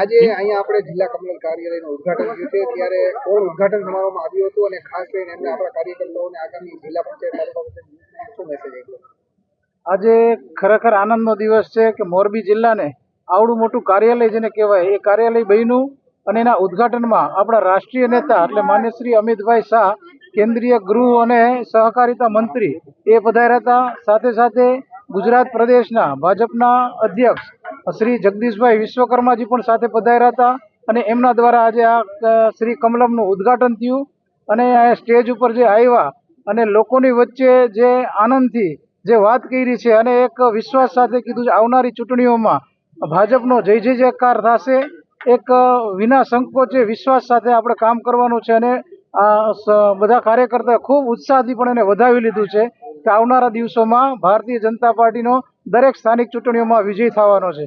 આજે અહીંયા આપણે જિલ્લા કમલન કાર્યાલયનું ઉદઘાટન થયું છે. ત્યારે કોણ ઉદઘાટન સમારોહમાં આવ્યું હતું અને ખાસ કરીને એમને આપણા કાર્યકર્તાઓને આગામી જિલ્લા પંચાયત તાલુકા શું મેસેજ આજે ખરેખર આનંદનો દિવસ છે કે મોરબી જિલ્લાને આવડું મોટું કાર્યાલય જેને કહેવાય, એ કાર્યાલય બન્યું અને એના ઉદ્ઘાટનમાં આપણા રાષ્ટ્રીય નેતા એટલે માન્ય શ્રી અમિતભાઈ શાહ, કેન્દ્રીય ગૃહ અને સહકારિતા મંત્રી એ પધાર્યા હતા. સાથે સાથે ગુજરાત પ્રદેશના ભાજપના અધ્યક્ષ શ્રી જગદીશભાઈ વિશ્વકર્માજી પણ સાથે પધાર્યા હતા અને એમના દ્વારા આજે આ શ્રી કમલમનું ઉદ્ઘાટન થયું અને આ સ્ટેજ ઉપર જે આવ્યા અને લોકોની વચ્ચે જે આનંદથી જે વાત કરી છે અને એક વિશ્વાસ સાથે કીધું છે, આવનારી ચૂંટણીઓમાં ભાજપનો જય જય જયકાર થશે, એક વિના સંકોચે વિશ્વાસ સાથે આપણે કામ કરવાનું છે અને આ બધા કાર્યકર્તાએ ખૂબ ઉત્સાહથી પણ એને વધાવી લીધું છે કે આવનારા દિવસોમાં ભારતીય જનતા પાર્ટીનો દરેક સ્થાનિક ચૂંટણીઓમાં વિજય થવાનો છે.